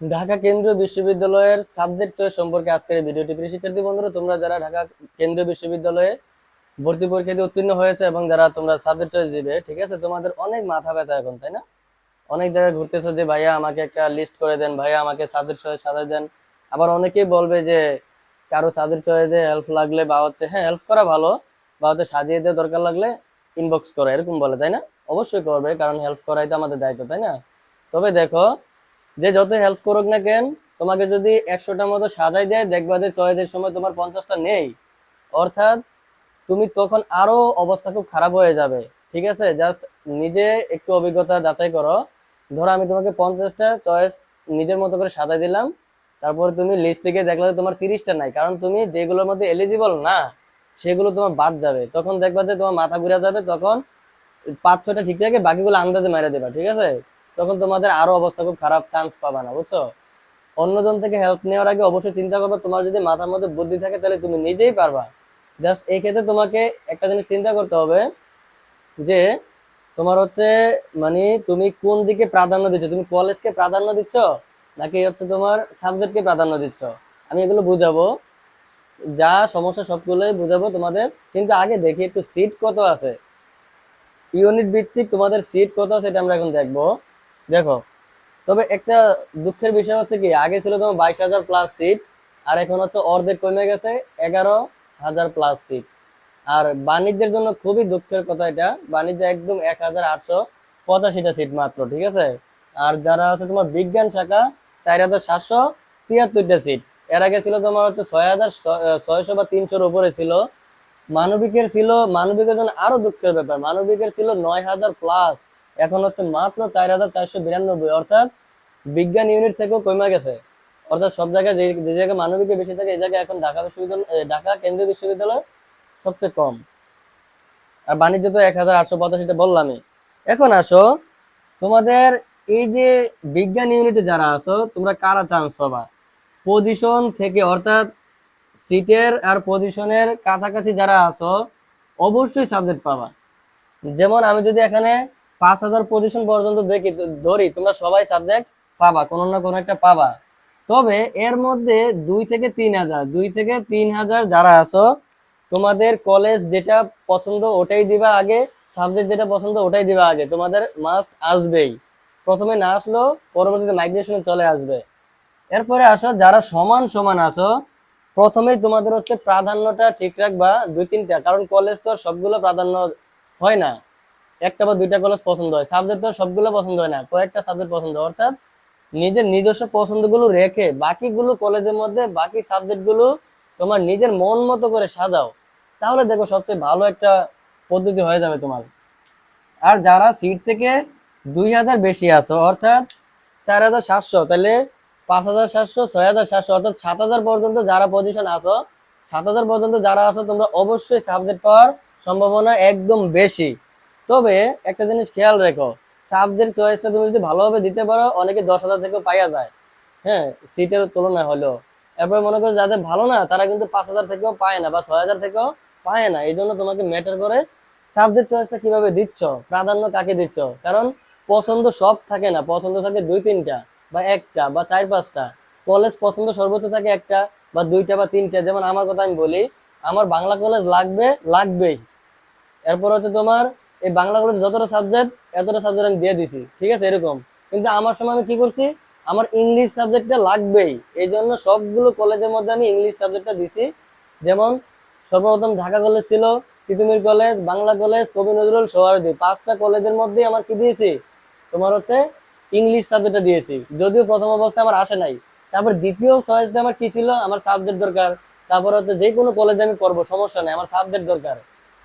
ঢাকা কেন্দ্রীয় বিশ্ববিদ্যালয়ের subject choice সম্পর্কে আজকের ভিডিওটি প্রিয় শিক্ষার্থী বন্ধুরা, তোমরা যারা ঢাকা কেন্দ্রীয় বিশ্ববিদ্যালয়ে ভর্তি পরীক্ষাতে উত্তীর্ণ হয়েছে এবং যারা তোমরা সাবজেক্ট চয়েস দিবে, ঠিক আছে? তোমাদের অনেক মাথা ব্যথা এখন, তাই না? অনেক জায়গায় ঘুরতেছো যে, ভাইয়া, আমাকে একটা লিস্ট করে দেন, ভাইয়া, আমাকে সাবজেক্ট চয়েস সাজাই দেন। আবার অনেকেই বলবে যে, কারও সাবজেক্ট চয়েসে হেল্প লাগলে বা হচ্ছে হ্যাঁ হেল্প করা ভালো, বা হচ্ছে সাজিয়ে দেওয়া দরকার লাগলে ইনবক্স করো। এরকম বলে, তাই না? অবশ্যই করবে, কারণ হেল্প করাই তো আমাদের দায়িত্ব, তাই না? তবে দেখো যে যত হেল্প করুক না কেন, তোমাকে যদি একশোটার মতো সাজাই দেয়, দেখবা যে চয়েসের সময় তোমার পঞ্চাশটা নেই। অর্থাৎ তুমি তখন আরও অবস্থা খুব খারাপ হয়ে যাবে। ঠিক আছে? জাস্ট নিজে একটু অভিজ্ঞতা যাচাই করো। ধরো আমি তোমাকে পঞ্চাশটা চয়েস নিজের মতো করে সাজাই দিলাম। তারপরে তুমি লিস্ট থেকে দেখলে তোমার তিরিশটা নাই। কারণ তুমি যেগুলোর মধ্যে এলিজিবল না, সেগুলো তোমার বাদ যাবে। তখন দেখবা যে তোমার মাথা ঘুরে যাবে, তখন পাঁচ ছটা ঠিক থাকে বাকিগুলো আন্দাজে মেরে দেবা। ঠিক আছে? তখন তোমাদের আরও অবস্থা খুব খারাপ চান্স পাবা না, বুঝছ? অন্যজন থেকে হেল্প নেওয়ার আগে অবশ্যই চিন্তা করবে, তোমার যদি মাথার মধ্যে বুদ্ধি থাকে তাহলে তুমি নিজেই পারবা। জাস্ট এই ক্ষেত্রে তোমাকে একটা জিনিস চিন্তা করতে হবে, যে তোমার হচ্ছে মানে তুমি কোন দিকে প্রাধান্য দিচ্ছ? তুমি কলেজকে প্রাধান্য দিচ্ছ, নাকি হচ্ছে তোমার সাবজেক্টকে প্রাধান্য দিচ্ছ? আমি এগুলো বুঝাবো। যা সমস্যা সবগুলোই বুঝাবো তোমাদের। কিন্তু আগে দেখি একটু সিট কত আছে। ইউনিট ভিত্তিক তোমাদের সিট কত আছে এটা আমরা এখন দেখব। দেখো, তবে একটা দুঃখের বিষয় হচ্ছে কি, আগে ছিল তোমার বাইশ হাজার প্লাস সিট আর এখন হচ্ছে অর্ধেক কমে গেছে এগারো হাজার প্লাস সিট আর বাণিজ্যের জন্য খুবই দুঃখের কথা এটা, বাণিজ্য একদম এক হাজার আটশো পঁচাশিটা সিট মাত্র, ঠিক আছে? আর যারা আছে তোমার বিজ্ঞান শাখা, চার হাজার সাতশো তিয়াত্তরটা সিট এর আগে ছিল তোমার হচ্ছে ছয় হাজার ছয়শো বা তিনশোর উপরে ছিল। মানবিকের ছিল, মানবিকের জন্য আরও দুঃখের ব্যাপার, মানবিকের ছিল নয় হাজার প্লাস এখন হচ্ছে মাত্র চার হাজার চারশো বিরানব্বই, অর্থাৎ বিজ্ঞান ইউনিট থেকেও কমে গেছে। অর্থাৎ সব জায়গায় যে যে জায়গায় মানবিকে বেশি থাকে, এই জায়গায় এখন ঢাকা বিশ্ববিদ্যালয় ঢাকা কেন্দ্রীয় বিশ্ববিদ্যালয় সবচেয়ে কম। আর বাণিজ্য তো এক হাজার আটশো পঁচাশিটা বললামই। এখন আসো, তোমাদের এই যে বিজ্ঞান ইউনিটে যারা আছো, তোমরা কারা চান্স পাবা? পজিশন থেকে, অর্থাৎ সিটের আর পজিশনের কাছাকাছি যারা আছো, অবশ্যই সাবজেক্ট পাবা। যেমন আমি যদি এখানে পাঁচ হাজার পজিশন পর্যন্ত দেখি ধরি, তোমরা সবাই সাবজেক্ট পাবা, কোনো না কোনো একটা পাবা। তবে এর মধ্যে দুই থেকে তিন হাজার, দুই থেকে তিন হাজার যারা আছো, তোমাদের কলেজ যেটা পছন্দ ওটাই দিবা আগে সাবজেক্ট যেটা পছন্দ ওটাই দিবা আগে, তোমাদের মাস্ট আসবেই। প্রথমে না আসলেও পরবর্তীতে মাইগ্রেশনে চলে আসবে। এরপরে আসো, যারা সমান সমান আসো প্রথমেই তোমাদের হচ্ছে প্রাধান্যটা ঠিক রাখবা দুই তিনটা কারণ কলেজ তো সবগুলো প্রাধান্য হয় না। একটা বা দুইটা কলেজ পছন্দ হয়। সাবজেক্ট তো সবগুলো পছন্দ হয় না, কয়েকটা সাবজেক্ট পছন্দ। অর্থাৎ নিজের নিজস্ব পছন্দগুলো রেখে বাকিগুলো কলেজের মধ্যে বাকি সাবজেক্টগুলো তোমার নিজের মন মতো করে সাজাও। তাহলে দেখো সবচেয়ে ভালো একটা পদ্ধতি হয়ে যাবে তোমার। আর যারা সিট থেকে দুই হাজার বেশি আছো, অর্থাৎ চার হাজার সাতশো, তাহলে পাঁচ হাজার সাতশো, ছয় হাজার সাতশো, অর্থাৎ সাত হাজার পর্যন্ত যারা পজিশন আছো, সাত হাজার পর্যন্ত যারা আছো, তোমরা অবশ্যই সাবজেক্ট পাওয়ার সম্ভাবনা একদম বেশি। তবে একটা জিনিস খেয়াল রেখো সাবজেক্ট চয়েসটা তুমি যদি ভালোভাবে দিতে পারো, অনেকে দশ হাজার থেকেও পাইয়া যায়। হ্যাঁ সিটের তুলনায় হলেও। এরপরে মনে করো যাদের ভালো না, তারা কিন্তু পাঁচ হাজার থেকেও পায় না বা ছয় হাজার থেকেও পায় না। এই জন্য তোমাকে ম্যাটার করে সাবজেক্ট চয়েসটা কীভাবে দিচ্ছ, প্রাধান্য কাকে দিচ্ছ? কারণ পছন্দ সব থাকে না, পছন্দ থাকে দুই তিনটা বা একটা বা চার পাঁচটা। কলেজ পছন্দ সর্বোচ্চ থাকে একটা বা দুইটা বা তিনটা। যেমন আমার কথা আমি বলি, আমার বাংলা কলেজ লাগবে, লাগবেই। এরপর হচ্ছে তোমার এই বাংলা কলেজ যতটা সাবজেক্ট এতটা সাবজেক্ট আমি দিয়ে দিছি। ঠিক আছে? এরকম। কিন্তু আমার সময় আমি কি করছি? আমার ইংলিশ সাবজেক্টটা লাগবেই। এই জন্য সবগুলো কলেজের মধ্যে আমি ইংলিশ সাবজেক্টটা দিছি। যেমন সর্বপ্রথম ঢাকা কলেজ ছিল, তিতুমির কলেজ বাংলা কলেজ কবি নজরুল, সোহারদি। পাঁচটা কলেজের মধ্যে আমার কি দিয়েছি? তোমার হচ্ছে ইংলিশ সাবজেক্টটা দিয়েছি। যদিও প্রথম অবস্থায় আমার আসে নাই। তারপর দ্বিতীয় চয়েসটা আমার কি ছিল? আমার সাবজেক্ট দরকার। তারপর হচ্ছে যে কোনো কলেজে আমি করব, সমস্যা নেই। আমার সাবজেক্ট দরকার।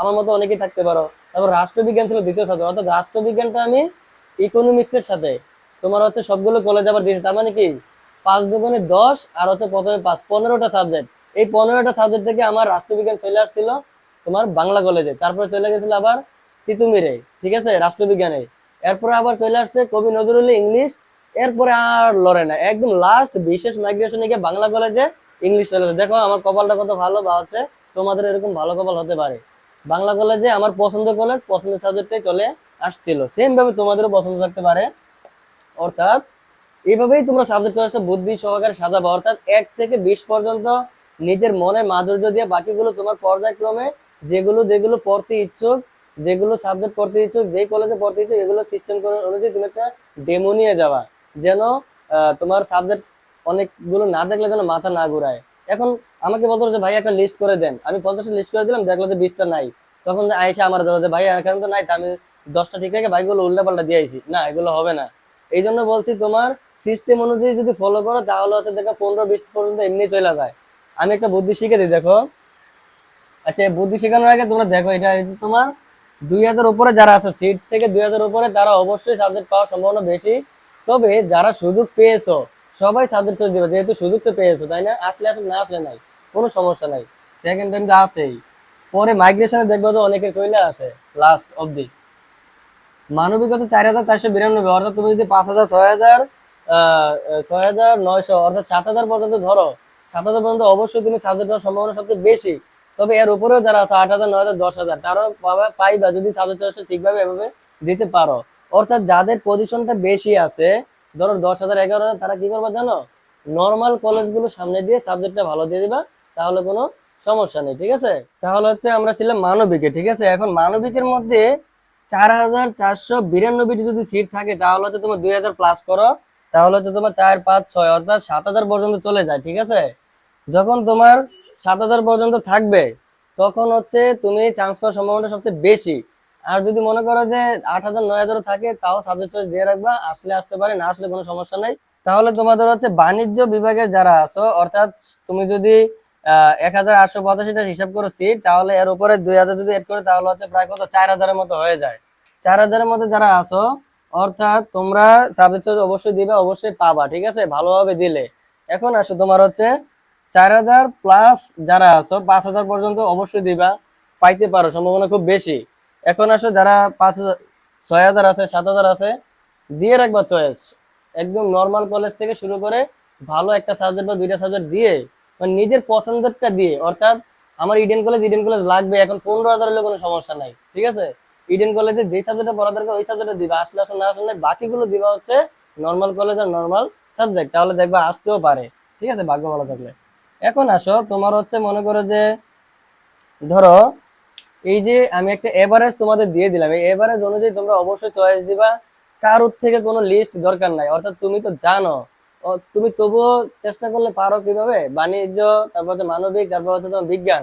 আমার মতো অনেকেই থাকতে পারো। তারপর রাষ্ট্রবিজ্ঞান ছিল দ্বিতীয় সাবজেক্ট অর্থাৎ রাষ্ট্রবিজ্ঞানটা আমি ইকোনমিক্সের সাথে। তোমার হচ্ছে সবগুলো কলেজ আবার দিয়েছি। তার মানে কি? পাঁচ দুগুণে দশ আর হচ্ছে প্রথমে পাঁচ। পনেরোটা সাবজেক্ট এই পনেরোটা সাবজেক্ট থেকে আমার রাষ্ট্রবিজ্ঞান চলে আসছিল তোমার বাংলা কলেজে তারপরে চলে গেছিল আবার তিতুমিরে। ঠিক আছে? রাষ্ট্রবিজ্ঞানে। এরপরে আবার চলে আসছে কবি নজরুল ইংলিশ। এরপরে আর লড়ে না একদম লাস্ট বিশেষ মাইগ্রেশনে গিয়ে বাংলা কলেজে ইংলিশ চলে দেখো আমার কপালটা কত ভালো বা হচ্ছে তোমাদের এরকম ভালো কপাল হতে পারে। বাংলা কলেজে আমার পছন্দ কলেজ পছন্দের সাবজেক্টে চলে আসছিল। সেম ভাবে তোমাদেরও পছন্দ থাকতে পারে। অর্থাৎ এইভাবেই তোমরা সাবজেক্ট চয়েসটা বুদ্ধি সহকারে সাজাবো। অর্থাৎ, এক থেকে বিশ পর্যন্ত নিজের মনে মাধুর্য দিয়ে বাকিগুলো তোমার পর্যায়ক্রমে যেগুলো যেগুলো পড়তে ইচ্ছুক, যেগুলো সাবজেক্ট পড়তে ইচ্ছুক, যেই কলেজে পড়তে ইচ্ছুক, এগুলো সিস্টেম করে অনুযায়ী তুমি একটা ডেমো নিয়ে যাবা। যেন তোমার সাবজেক্ট অনেকগুলো না দেখলে যেন মাথা না ঘুরায়। এখন আমাকে বলতো যে, ভাই, একটা লিস্ট করে দেন। আমি পঞ্চাশটা লিস্ট করে দিলাম, দেখল যে বিশটা নাই। তখন আয়সা আমার ধরো যে, ভাই এখানে তো নাই আমি দশটা ঠিক রেখে ভাইগুলো উল্টা পাল্টা দিয়ে আইছি। না, এগুলো হবে না। এই জন্য বলছি, তোমার সিস্টেম অনুযায়ী যদি ফলো করো, তাহলে হচ্ছে দেখো পনেরো বিশ পর্যন্ত এমনি চলে যায়। আমি একটা বুদ্ধি শিখে দিই, দেখো। আচ্ছা বুদ্ধি শেখানোর আগে তোমরা দেখো, এটা হচ্ছে তোমার দুই হাজার উপরে যারা আছে সিট থেকে দুই হাজার উপরে, তারা অবশ্যই সাবজেক্ট পাওয়ার সম্ভাবনা বেশি। তবে যারা সুযোগ পেয়েছ, সবাই সাবজেক্ট চয়েস দিবে, যেহেতু সুযোগ তো পেয়েছ, তাই না? আসলে আসলে না আসলে নাই। কোনো সমস্যা নাই। সেকেন্ড টাইম তো আছেই পরে মাইগ্রেশনে দেখব তো অনেকে চলে আসে লাস্ট অবধি। মানবিক হচ্ছে চার হাজার চারশো বিরানব্বই, অর্থাৎ তুমি যদি পাঁচ হাজার, ছয় হাজার ছয় হাজার নয়শো, অর্থাৎ সাত হাজার পর্যন্ত ধরো, সাত হাজার পর্যন্ত অবশ্যই তুমি সাবজেক্ট পাওয়ার সম্ভাবনা সবচেয়ে বেশি। তবে এর উপরেও যারা আছে, আট হাজার, নয় হাজার, দশ হাজার তারাও পাইবা যদি সাবজেক্ট চয়েসটা ঠিকভাবে এভাবে দিতে পারো। অর্থাৎ যাদের পজিশনটা বেশি আছে, ধরো দশ হাজার, এগারো হাজার, তারা কি করবা জানো? নর্মাল কলেজগুলো সামনে দিয়ে সাবজেক্টটা ভালো দিয়ে দিবা। তাহলে কোনো সমস্যা নেই, ঠিক আছে? তাহলে হচ্ছে আমরা ছিলাম মানবিকে, ঠিক আছে? এখন মানবিকের মধ্যে চার হাজার যদি সিট থাকে, তাহলে হচ্ছে তোমার দুই হাজার প্লাস করো, তাহলে হচ্ছে তোমার চার, পাঁচ, ছয়, অর্থাৎ সাত হাজার পর্যন্ত চলে যায়, ঠিক আছে? যখন তোমার সাত হাজার পর্যন্ত থাকবে, তখন হচ্ছে তুমি চান্স পাওয়ার সম্ভাবনা সবচেয়ে বেশি। আর যদি মনে করো যে আট হাজার, নয় হাজারও থাকে, তাও সাবজেক্ট চয়েস দিয়ে রাখবা, আসলে আসতে পারে, না আসলে কোনো সমস্যা নাই। তাহলে তোমাদের হচ্ছে বাণিজ্য বিভাগের যারা আছো, অর্থাৎ তুমি যদি এক হাজার আটশো পঁচাশিটা হিসাব করো সিট তাহলে এর উপরে দুই হাজার যদি এড করে, তাহলে হচ্ছে প্রায় কত? চার হাজারের মতো হয়ে যায়। চার হাজারের মধ্যে যারা আছো, অর্থাৎ তোমরা সাবজেক্ট অবশ্যই দিবে, অবশ্যই পাবা, ঠিক আছে? ভালোভাবে দিলে। এখন আসো, তোমার হচ্ছে চার হাজার প্লাস যারা আছো, পাঁচ হাজার পর্যন্ত অবশ্যই দিবা, পাইতে পারো, সম্ভাবনা খুব বেশি। এখন আসো, যারা পাঁচ হাজার, ছয় হাজার আছে, সাত হাজার আছে, দিয়ে রাখবা চয়েস একদম নর্মাল কলেজ থেকে শুরু করে ভালো একটা সাবজেক্ট বা দুইটা সাবজেক্ট দিয়ে মানে নিজের পছন্দেরটা দিয়ে, অর্থাৎ আমার ইডেন কলেজ ইডেন কলেজ লাগবে, এখন পনেরো হাজার হলে কোনো সমস্যা নাই, ঠিক আছে? ইডেন কলেজে যে সাবজেক্টটা পড়া দরকার, ওই সাবজেক্টটা দিবা, আসলে আসলে না আসলে বাকিগুলো দিবা হচ্ছে নর্মাল কলেজ আর নর্মাল সাবজেক্ট তাহলে দেখবা আসতেও পারে, ঠিক আছে? ভাগ্য ভালো থাকলে। এখন আসো, তোমার হচ্ছে মনে করো যে, ধরো, এই যে আমি একটা এভারেজ তোমাদের দিয়ে দিলাম, এই এভারেজ অনুযায়ী তোমরা অবশ্যই চয়েস দিবা, কারোর থেকে কোনো লিস্ট দরকার নাই, অর্থাৎ তুমি তো জানো তুমি তবুও চেষ্টা করলে পারো কীভাবে? বাণিজ্য, তারপর হচ্ছে মানবিক, তারপর হচ্ছে তোমার বিজ্ঞান।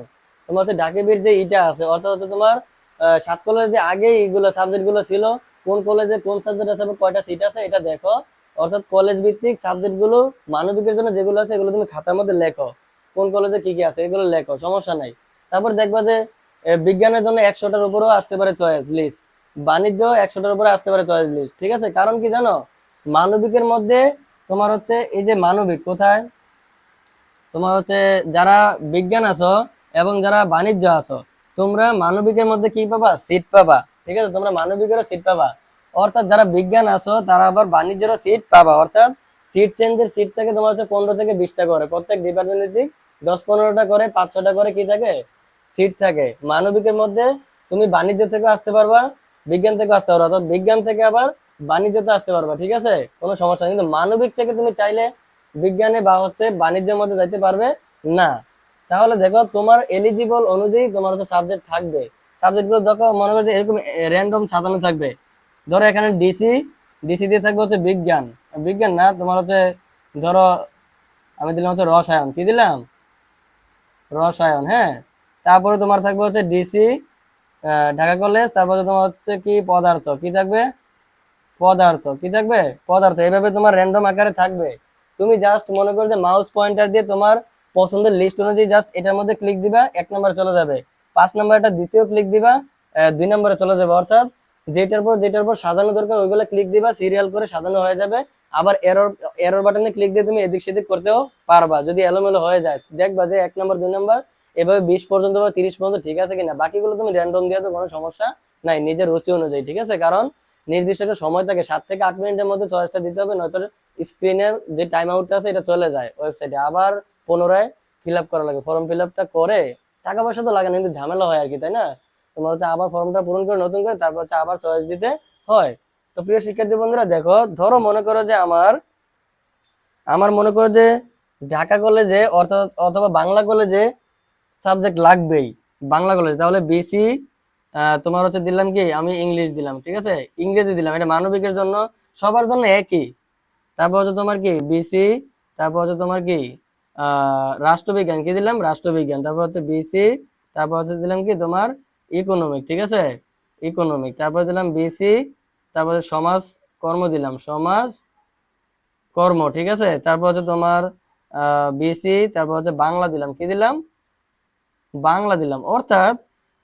তোমার হচ্ছে ঢাকিবির যে ইটা আছে, অর্থাৎ হচ্ছে তোমার সাত কলেজে যে আগে এইগুলো সাবজেক্টগুলো ছিল, কোন কলেজে কোন সাবজেক্ট আছে কয়টা সিট আছে এটা দেখো। অর্থাৎ কলেজ ভিত্তিক সাবজেক্টগুলো মানবিকের জন্য যেগুলো আছে এগুলো তুমি খাতার মধ্যে লেখো। কোন কলেজে কি কি আছে এগুলো লেখো, সমস্যা নাই। তারপর দেখবা যে বিজ্ঞানের জন্য একশোটার উপরেও আসতে পারে চয়েস লিস্ট বাণিজ্য একশোটার উপরে আসতে পারে চয়েস লিস্ট ঠিক আছে? কারণ কি জানো? মানবিকের মধ্যে তোমার হচ্ছে এই যে মানবিক কোথায়? তোমার হচ্ছে যারা বিজ্ঞান আছো এবং যারা বাণিজ্য আছো, তোমরা মানবিকের মধ্যে কি পাবা? সিট পাবা। ঠিক আছে? তোমরা মানবিকেরও সিট পাবা। অর্থাৎ যারা বিজ্ঞান আছো, তারা আবার বাণিজ্যেরও সিট পাবা। অর্থাৎ সিট চেঞ্জের সিট থেকে তোমার হচ্ছে পনেরো থেকে বিশটা করে। প্রত্যেক ডিপার্টমেন্টের দিক দশ পনেরোটা করে পাঁচ ছটা করে কি থাকে? সিট থাকে। মানবিকের মধ্যে তুমি বাণিজ্য থেকে আসতে পারবা, বিজ্ঞান থেকে আসতে পারবা। অর্থাৎ বিজ্ঞান থেকে আবার বাণিজ্যতে আসতে পারবা, ঠিক আছে? কোনো সমস্যা কিন্তু মানবিক থেকে তুমি চাইলে বিজ্ঞানে বা হচ্ছে বাণিজ্যের মধ্যে যাইতে পারবে না। তাহলে দেখো, তোমার এলিজিবল অনুযায়ী তোমার হচ্ছে সাবজেক্ট থাকবে। সাবজেক্টগুলো দেখো, মনে করছে এরকম র্যান্ডম সাজানো থাকবে। ধরো এখানে ডিসি ডিসি দিয়ে থাকবে হচ্ছে বিজ্ঞান। বিজ্ঞান না, তোমার হচ্ছে, ধরো, আমি দিলাম হচ্ছে রসায়ন। কি দিলাম? রসায়ন হ্যাঁ? তারপরে তোমার থাকবে হচ্ছে ডিসি ঢাকা কলেজ তারপরে তোমার হচ্ছে কি, পদার্থ। কি থাকবে? পদার্থ। কি থাকবে? পদার্থ। এইভাবে তোমার র্যান্ডম আকারে থাকবে। তুমি জাস্ট মনে করো যে মাউস পয়েন্টার দিয়ে তোমার পছন্দের লিস্ট অনুযায়ী জাস্ট এটার মধ্যে ক্লিক দিবা, এক নম্বরে চলে যাবে। পাঁচ নম্বরটা দ্বিতীয় ক্লিক দিবা দুই নম্বরে চলে যাবে। অর্থাৎ যেটার পর যেটার পর সাজানো দরকার, ওইগুলো ক্লিক দিবা সিরিয়াল করে সাজানো হয়ে যাবে। আবার এরর এরর বাটনে ক্লিক দিয়ে তুমি এদিক সেদিক করতেও পারবা, যদি এলোমেলো হয়ে যায়। দেখবা যে এক নম্বর দুই নম্বর এভাবে বিশ পর্যন্ত বা তিরিশ পর্যন্ত ঠিক আছে কিনা? বাকিগুলো তুমি র্যান্ডম দিয়ে তো কোনো সমস্যা নাই। নিজের রুচি অনুযায়ী, ঠিক আছে? কারণ নির্দিষ্ট একটা সময় থাকে, সাত থেকে আট মিনিটের মধ্যে চয়েসটা দিতে হবে, নয়তো স্ক্রিনের যে টাইম আউটটা আছে, এটা চলে যায় ওয়েবসাইটে আবার পুনরায় ফিল আপ করা লাগে। ফর্ম ফিল আপটা করে টাকা পয়সা তো লাগে না, কিন্তু ঝামেলা হয় আর কি, তাই না? তোমার হচ্ছে আবার ফর্মটা পূরণ করে, নতুন করে, তারপর হচ্ছে আবার চয়েস দিতে হয়। তো প্রিয় শিক্ষার্থী বন্ধুরা, দেখো, ধরো মনে করো যে আমার আমার মনে করো যে ঢাকা কলেজে অর্থাৎ অথবা বাংলা কলেজে সাবজেক্ট লাগবেই, বাংলা কলেজে তাহলে বেশি তোমার হচ্ছে দিলাম কি? আমি ইংলিশ দিলাম, ঠিক আছে? ইংরেজি দিলাম। এটা মানবিকের জন্য সবার জন্য একই। তারপর হচ্ছে তোমার কি? বিসি তারপর হচ্ছে তোমার কি? রাষ্ট্রবিজ্ঞান। কি দিলাম? রাষ্ট্রবিজ্ঞান। তারপর হচ্ছে বিসি তারপর হচ্ছে দিলাম কি? তোমার ইকোনমিক ঠিক আছে? ইকোনমিক তারপর দিলাম বিসি তারপর সমাজ কর্ম দিলাম। সমাজ কর্ম, ঠিক আছে? তারপর হচ্ছে তোমার বিসি তারপর হচ্ছে বাংলা দিলাম। কি দিলাম? বাংলা দিলাম। অর্থাৎ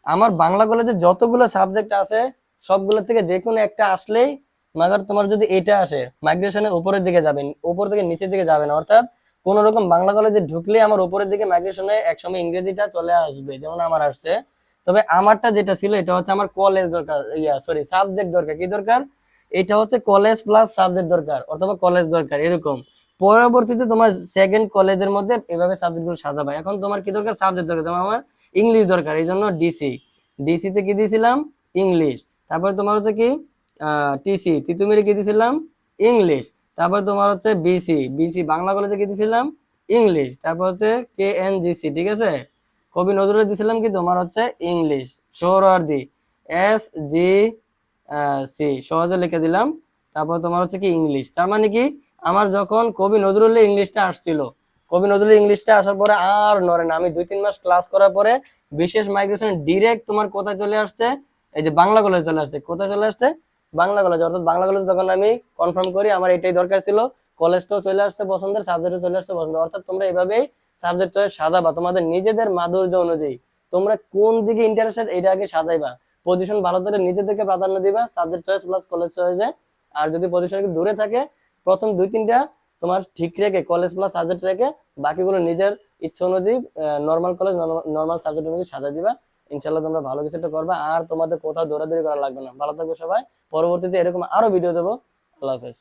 আমার বাংলা কলেজে যতগুলো সাবজেক্ট আছে সবগুলো থেকে যে কোনো একটা আসলেই মাগার তোমার যদি এটা আসে মাইগ্রেশনের উপরের দিকে যাবেন উপর থেকে নিচের দিকে যাবে না। অর্থাৎ কোন রকম বাংলা কলেজে ঢুকলে আমার উপরের দিকে মাইগ্রেশনে একসময় ইংরেজিটা চলে আসবে, যেমন আমার আসছে। তবে আমারটা যেটা ছিল, এটা হচ্ছে আমার কলেজ দরকার, ইয়া সরি সাবজেক্ট দরকার। কি দরকার? এটা হচ্ছে কলেজ প্লাস সাবজেক্ট দরকার, অথবা কলেজ দরকার, এরকম। পরবর্তীতে তোমার সেকেন্ড কলেজের মধ্যে এভাবে সাবজেক্টগুলো সাজাবা। এখন তোমার কি দরকার? সাবজেক্ট দরকার। যেমন আমার ইংলিশ দরকার, এই জন্য ডিসি ডিসি তে কি দিয়েছিলাম? ইংলিশ তারপরে তোমার হচ্ছে কি? টিসি তিতুমিরে কি দিয়েছিলাম? ইংলিশ তারপর তোমার হচ্ছে বিসি বিসি বাংলা কলেজে কি দিয়েছিলাম? ইংলিশ তারপর হচ্ছে কে এন জিসি ঠিক আছে? কবি নজরুলে দিয়েছিলাম কি? তোমার হচ্ছে English Suhrawardy S G C সহজে লিখে দিলাম। তারপর তোমার হচ্ছে কি? ইংলিশ তার মানে কি? আমার যখন কবি নজরুলের ইংলিশটা আসছিল, কবি নজরুলের ইংলিশটা আসার পরে আর নড়ে না। আমি দুই তিন মাস ক্লাস করার পরে বিশেষ মাইগ্রেশন ডিরেক্ট তোমার কোথায় চলে আসছে? এই যে বাংলা কলেজে চলে আসছে। কোথায় চলে আসছে? বাংলা কলেজ অর্থাৎ বাংলা কলেজ তখন আমি কনফার্ম করি, আমার এটাই দরকার ছিল। কলেজটাও চলে আসছে পছন্দের সাবজেক্টও চলে আসছে পছন্দ অর্থাৎ তোমরা এভাবেই সাবজেক্ট সাজাবা। তোমাদের নিজেদের মাধুর্য অনুযায়ী তোমরা কোন দিকে ইন্টারেস্টেড এটা আগে সাজাইবা। পজিশন ভালো ধরে নিজেদেরকে প্রাধান্য দিবা সাবজেক্ট চয়েস প্লাস কলেজ চয়েসে আর যদি পজিশন দূরে থাকে প্রথম দুই, তিনটা তোমার ঠিক রেখে কলেজ প্লাস সাবজেক্ট রেখে বাকিগুলো নিজের ইচ্ছা অনুযায়ী নর্মাল কলেজ নর্মাল সাবজেক্ট অনুযায়ী সাজা দিবা। ইনশাল্লাহ তোমরা ভালো কিছু একটা করবা। আর তোমাদের কোথাও দৌড়াদৌড়ি করা লাগবে না। ভালো থাকবে সবাই। পরবর্তীতে এরকম আরও ভিডিও দেবো। আল্লাহ হাফেজ।